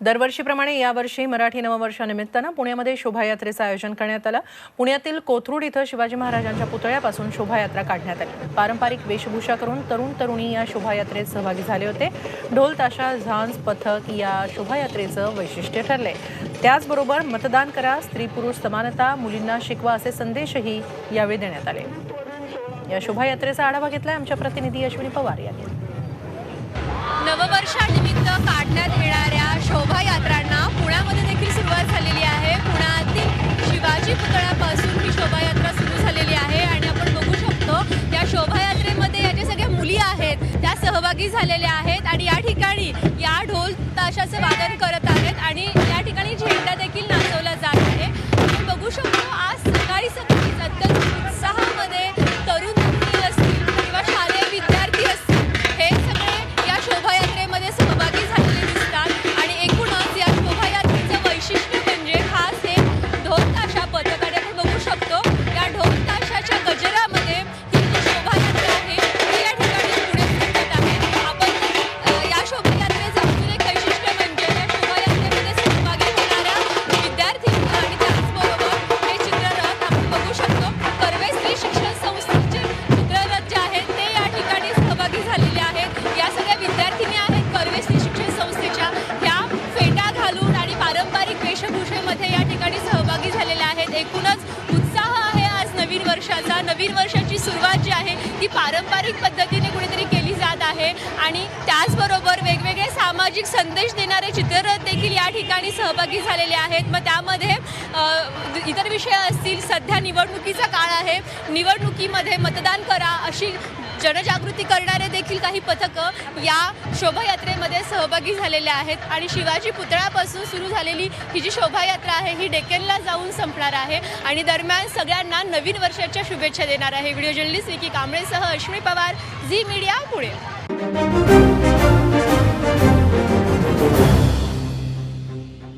दरवर्षीप्रमाणे यावर्षी मराठी नववर्षानिमित्तानं पुण्यामध्ये शोभायात्रेचं आयोजन करण्यात आलं. पुण्यातील कोथरूड इथं शिवाजी महाराजांच्या पुतळ्यापासून शोभायात्रा काढण्यात आली. पारंपरिक वेशभूषा करून तरुण तरुणी या शोभायात्रेत सहभागी झाले होते. ढोल ताशा झांज पथक या शोभायात्रेचं वैशिष्ट्य ठरले त्याचबरोबर मतदान करा स्त्री पुरुष समानता मुलींना शिकवा असे संदेशही यावेळी देण्यात आले. या शोभायात्रेचा आढावा घेतलाय आमच्या प्रतिनिधी अश्विनी पवार यांनी. नववर्षानिमित्त काढण्यात येणाऱ्या सहभागी झालेल्या आहेत आणि या या आहेत. एकूणच उत्साह आहे आज नवीन वर्षाचा. नवीन वर्षाची सुरुवात जी आहे ती पारंपरिक पद्धतीने कुठेतरी केली जात आहे. आणि त्याचबरोबर काय सामाजिक संदेश देणारे चित्ररथ देखील या ठिकाणी सहभागी झालेले आहेत. मग त्यामध्ये इतर विषय असतील सध्या निवडणुकीचा काळ आहे. निवडणुकीमध्ये मतदान करा अशी जनजागृती करणारे देखील काही पथकं या शोभायात्रेमध्ये सहभागी झालेले आहेत. आणि शिवाजी पुतळ्यापासून सुरू झालेली ही जी शोभायात्रा आहे ही डेकेनला जाऊन संपणार आहे. आणि दरम्यान सगळ्यांना नवीन वर्षाच्या शुभेच्छा देणार आहे. व्हिडिओ जर्नलिस्ट विकी कांबळेसह अश्विनी पवार झी मीडिया पुणे.